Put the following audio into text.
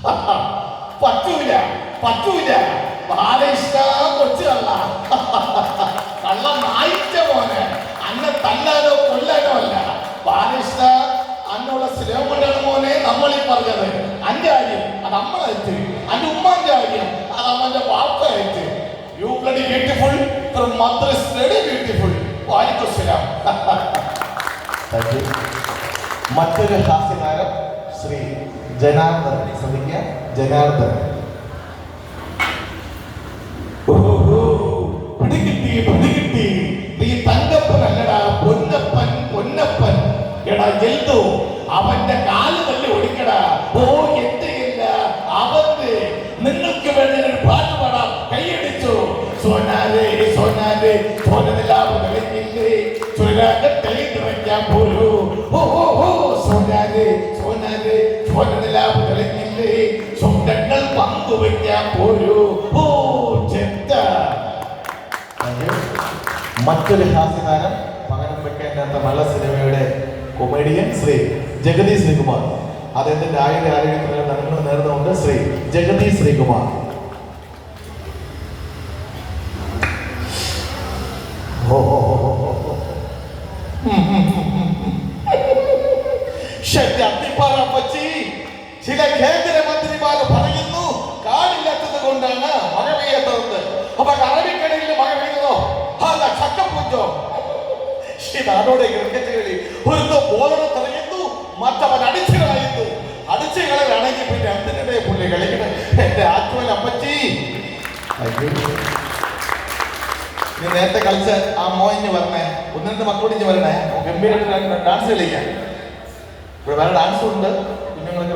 പറ്റൂല പറ്റൂല. ബാലകൃഷ്ണ കൊച്ചു കള്ള? കള്ള നായിച്ച മോനെ. അന്നെ തല്ലാനോ കൊല്ലാനോ അല്ല. ബാലകൃഷ്ണ അന്നുള്ള സ്നേഹം കൊണ്ടാണ് മോനെ നമ്മൾ ഈ പറഞ്ഞത്. അന്റെ കാര്യം അത് നമ്മളായിട്ട് അന്റെ ഉമ്മാന്റെ കാര്യം അത് അവന്റെ അയച്ച് you bloody beautiful mother is beautiful വാലിക്കുസ്ലാം മറ്റൊരു ഹാസ്യതാരം ശ്രീ ജനാർദ്ദൻ ശ്രദ്ധിക്കുക ജനാർദ്ദൻ ഓഹോ, പിടികിട്ടി പിടികിട്ടി നീ തങ്കപ്പൻ അല്ലടാ പൊന്നപ്പൻ പൊന്നപ്പൻ എടാ എൽദോ അവന്റെ കാല് തല്ലി ഒടിക്കടാ ഓ എന്റെ ഇല്ല അവന്റെ നിങ്ങൾക്ക് വേണ്ടി ഞാൻ ഒരു പാട്ട് പാടാം കൈയടിച്ചു സോനാലേ സോനാലേ സോനനിലാവ് കളിഞ്ഞില്ലേ ചുരാകത്തെ നിറയ്ക്കാൻ പോരൂ സ്വപ്നങ്ങൾ പങ്കുവയ്ക്കാൻ പോരൂ. ഓ മറ്റൊരു ഹാസ്യതാരം പകരം വെക്കേണ്ടാത്ത നല്ല സിനിമയുടെ കൊമേഡിയൻ ശ്രീ ജഗതി ശ്രീകുമാർ. അദ്ദേഹത്തിന്റെ ആയുധ ആരോഗ്യത്തിലെ നന്മ നേർന്നുകൊണ്ട് ശ്രീ ജഗതി ശ്രീകുമാർ. ഓ, ഓ. ശക്തിപ്പറപ്പച്ചി ചില കേന്ദ്രമന്ത്രിമാർ അപ്പൊ അറബിക്കടലിൽ മഴ പെയ്തതോ അല്ല ചക്കപ്പൂഞ്ചോ? ഇതാണോടെ ക്രിക്കറ്റ് കളി ഒരു ബോളർ തെളിയുന്നു മറ്റവൻ അടിച്ചു കളയുന്നു. അടിച്ചു കളയാണെങ്കിൽ പിന്നെ എന്തിനിടെ പുള്ളി കളിക്കണം? എന്റെ ആറ്റുവൽ അമ്മച്ചി നീ നേരത്തെ കളിച്ച ആ മോയിന് വരണേ? ഒന്നിന്റെ മക്കളോട് മക്കളോടിഞ്ഞ് വരണേ? ഗംഭീരമായിട്ട് ഡാൻസ് കളിക്കാൻ ഇവിടെ വേറെ ഡാൻസ് ഉണ്ട്. കുഞ്ഞുങ്ങൾക്ക്